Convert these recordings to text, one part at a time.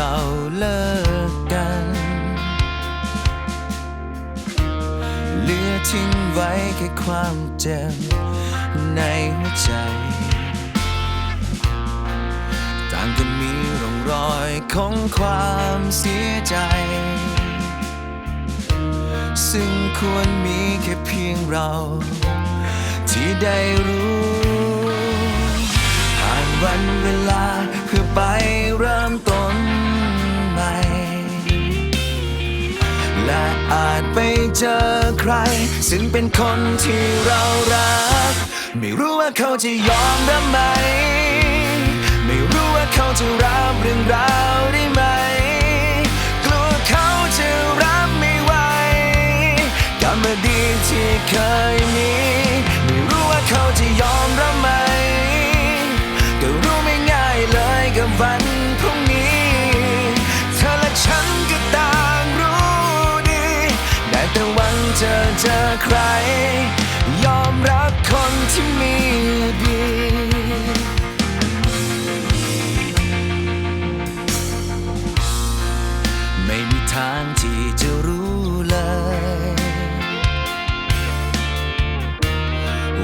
เราเลิกกัน เหลือทิ้งไว้แค่ความเจ็บในหัวใจต่างกันมีร่องรอยของความเสียใจ ซึ่งควรมีแค่เพียงเรา ที่ได้รู้ และอาจไปเจอใคร ซึ่งเป็นคนที่เรารัก ไม่รู้ว่าเขาจะยอมรับไหม ไม่รู้ว่าเขาจะรับเรื่องราวได้ไหม ใคร ยอมรับคนที่มีดีไม่มีทางที่จะรู้เลย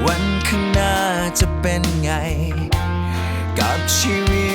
วันข้างหน้าจะเป็นไง กับชีวิต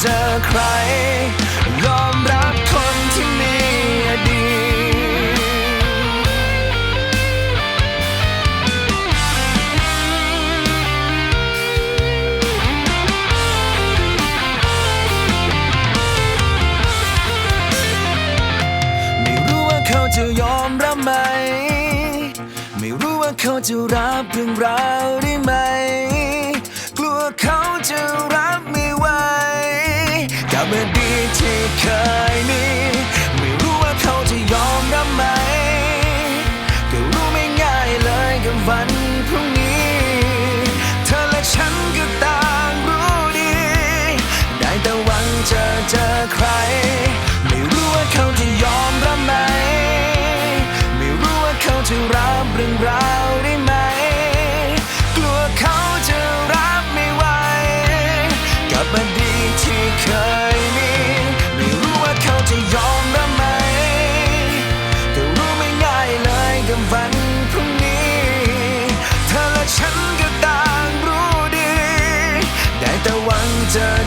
เจอใครยอมรับคนที่มีอดีตไม่รู้ว่าเขาจะยอมรับไหม ไม่รู้ว่าเขาจะรับเรื่องราวได้ไหม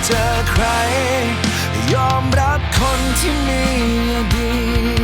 เจอใคร ยอมรับคนที่มีอดีต